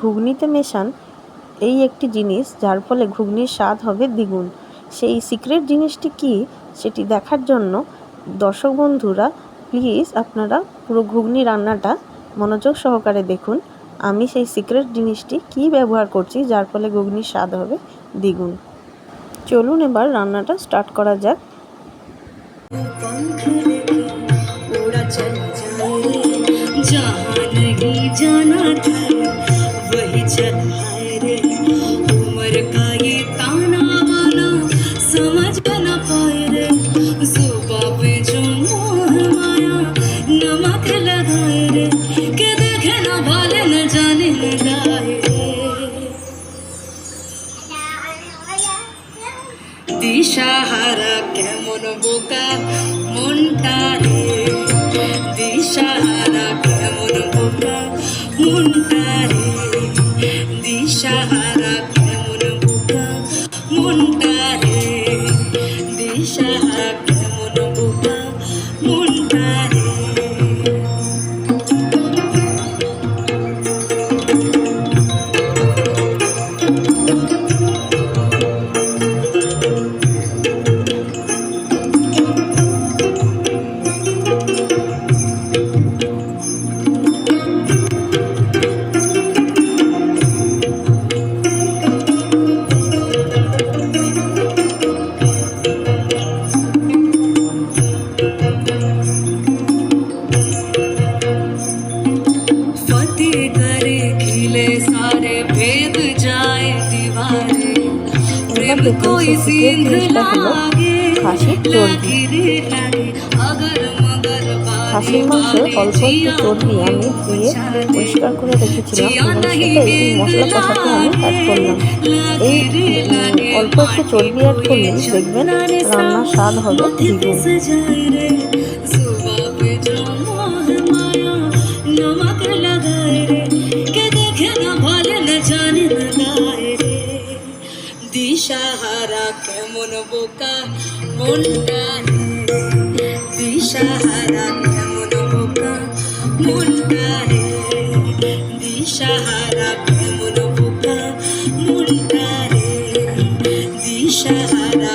ঘুগনিতে মেশান এই একটি জিনিস, যার ফলে ঘুগনির স্বাদ হবে দ্বিগুণ। সেই সিক্রেট জিনিসটি কি, সেটি দেখার জন্য দর্শক বন্ধুরা প্লিজ আপনারা পুরো ঘুগনি রান্নাটা মনোযোগ সহকারে দেখুন। আমি সেই সিক্রেট জিনিসটি কি ব্যবহার করছি, যার ফলে ঘুগনির স্বাদ হবে দ্বিগুণ। চলুন এবার রান্নাটা স্টার্ট করা যাক। দিশাহারা কেমন বোকা মনটা রে দিশাহারা কেমন বোকা মনটা রে দিশাহারা কেমন বোকা? মনটা রে দিশাহারা কেমন বোকা? মনটা প্রেম কোই সিন্ধ খাসির মাংস অল্প একটু চর্বি আমি ধুয়ে পরিষ্কার করে রেখেছিলাম। এবং সেটা এই মশলা কষাতে আমি অ্যাড করলাম। এই অল্প একটু চর্বি অ্যাড করলে দেখবেন রান্নার স্বাদ হবে দ্বিগুণ। দিশাহারা কেমন বোকা মনটা দিশাহারা কেমন বোকা মনটা দিশাহারা কেমন বোকা মনটা দিশাহারা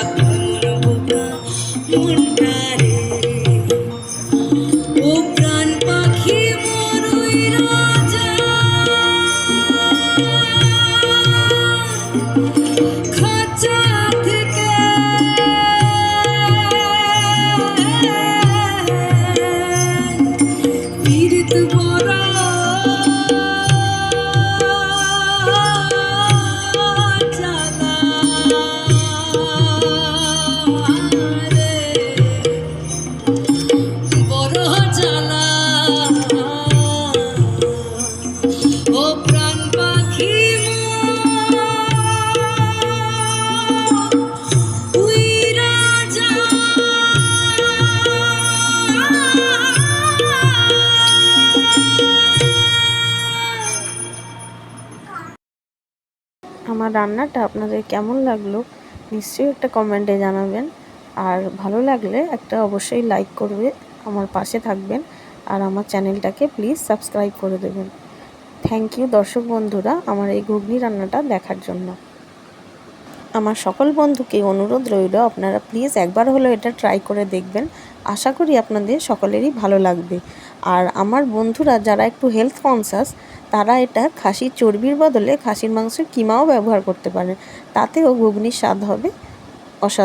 আমার রান্নাটা আপনাদের কেমন লাগল, নিশ্চয়ই একটা কমেন্টে জানাবেন। আর ভালো লাগলে একটা অবশ্যই লাইক করবে, আমার পাশে থাকবেন, আর আমার চ্যানেলটাকে প্লিজ সাবস্ক্রাইব করে দেবেন। থ্যাংক ইউ দর্শক বন্ধুরা আমার এই ঘুগনি রান্নাটা দেখার জন্য। আমার সকল বন্ধুকে অনুরোধ রইল, আপনারা প্লিজ একবার হলেও এটা ট্রাই করে দেখবেন। আশা করি আপনাদের সকলেরই ভালো লাগবে। আর আমার বন্ধুরা যারা একটু হেলথ কনসাস তারা এটা খাসির চর্বির বদলে খাসির মাংসের কিমাও ব্যবহার করতে পারেন তাতেও ঘুগনির স্বাদ হবে অসাধারণ।